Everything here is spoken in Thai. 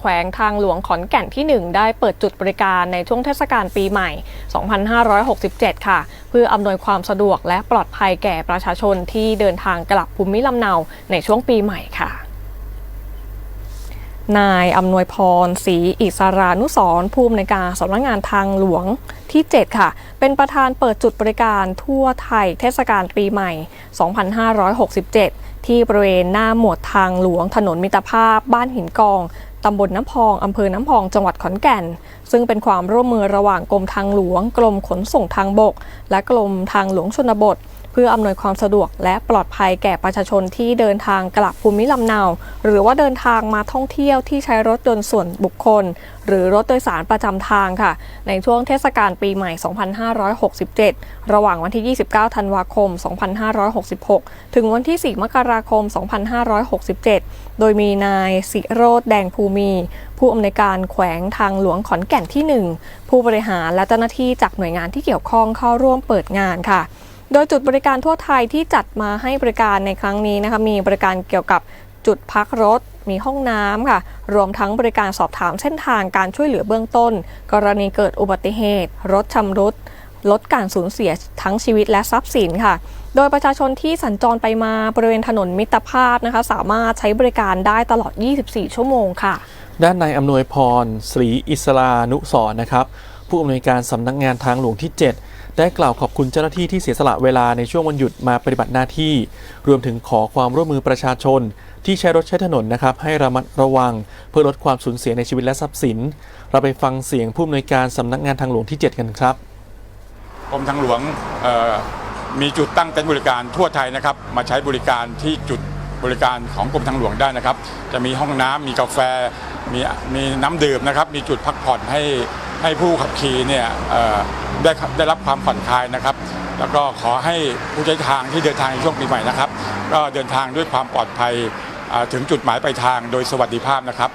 แขวงทางหลวงขอนแก่นที่ 1 ได้เปิดจุดบริการในช่วงเทศกาลปีใหม่ 2567 ค่ะ เพื่ออำนวยความสะดวกและปลอดภัยแก่ประชาชนที่เดินทางกลับภูมิลำเนาในช่วงปีใหม่ค่ะนายอำนวยพรศรีอิสรานุสรณ์ผู้อำนวยการสำนักงานทางหลวงที่ 7 ค่ะ เป็นประธานเปิดจุดบริการทั่วไทยเทศกาลปีใหม่ 2567 ที่บริเวณหน้าหมวดทางหลวงถนนมิตรภาพ บ้านหินกองตำบลน้ำพองอำเภอน้ำพอง จังหวัดขอนแก่น ซึ่งเป็นความร่วมมือระหว่างกรมทางหลวง กรมขนส่งทางบก และกรมทางหลวงชนบท เพื่ออำนวยความสะดวกและปลอดภัยแก่ประชาชนที่เดินทางกลับภูมิลำเนา หรือว่าเดินทางมาท่องเที่ยวที่ใช้รถยนต์ส่วนบุคคล หรือรถโดยสารประจำทางค่ะ ในช่วงเทศกาลปีใหม่ 2567 ระหว่างวันที่ 29 ธันวาคม 2566 ถึงวันที่ 4 มกราคม 2567 โดยมีนายสิโรธแดงภูมิผู้อำนวยการแขวงทางหลวงขอนแก่นที่ 1 ผู้บริหารและเจ้าหน้าที่จากหน่วยงานที่เกี่ยวข้องเข้าร่วมเปิดงานค่ะ โดยจุดบริการทั่วไทยที่จัดมาให้บริการในครั้งนี้นะคะมีบริการเกี่ยวกับจุดพักรถ มีห้องน้ำค่ะ รวมทั้งบริการสอบถามเส้นทางการช่วยเหลือเบื้องต้น กรณีเกิดอุบัติเหตุ รถชำรุด ลดการสูญเสียทั้งชีวิตและทรัพย์สินค่ะ โดยประชาชนที่สัญจรไปมาบริเวณถนนมิตรภาพนะคะ สามารถใช้บริการได้ตลอด 24 ชั่วโมงค่ะ ด้านนายอำนวยพรศรีอิสรานุสรณ์นะครับ ผู้อำนวยการสำนักงานทางหลวงที่ 7 ได้กล่าวขอบคุณเจ้าหน้าที่ที่เสียสละเวลาในช่วงวันหยุดมาปฏิบัติหน้าที่ รวมถึงขอความร่วมมือประชาชน ที่ใช้รถใช้ถนนนะครับ ให้ระมัดระวัง เพื่อลดความสูญเสียในชีวิตและทรัพย์สิน เราไปฟังเสียงผู้อำนวยการสำนักงานทางหลวงที่ 7 กันครับกรมทางหลวงมีจุดตั้งเต็นท์บริการทั่วไทยนะครับ มาใช้บริการที่จุดบริการของกรมทางหลวงได้นะครับ จะมีห้องน้ำมีกาแฟ มีมีน้ำดื่มนะครับ มีจุดพักผ่อนให้ ให้ผู้ขับขี่เนี่ยได้ได้รับความผ่อนคลายนะครับ แล้วก็ขอให้ผู้ใช้ทางที่เดินทางในช่วงปีใหม่นะครับ ก็เดินทางด้วยความปลอดภัยถึงจุดหมายปลายทางโดยสวัสดิภาพนะครับ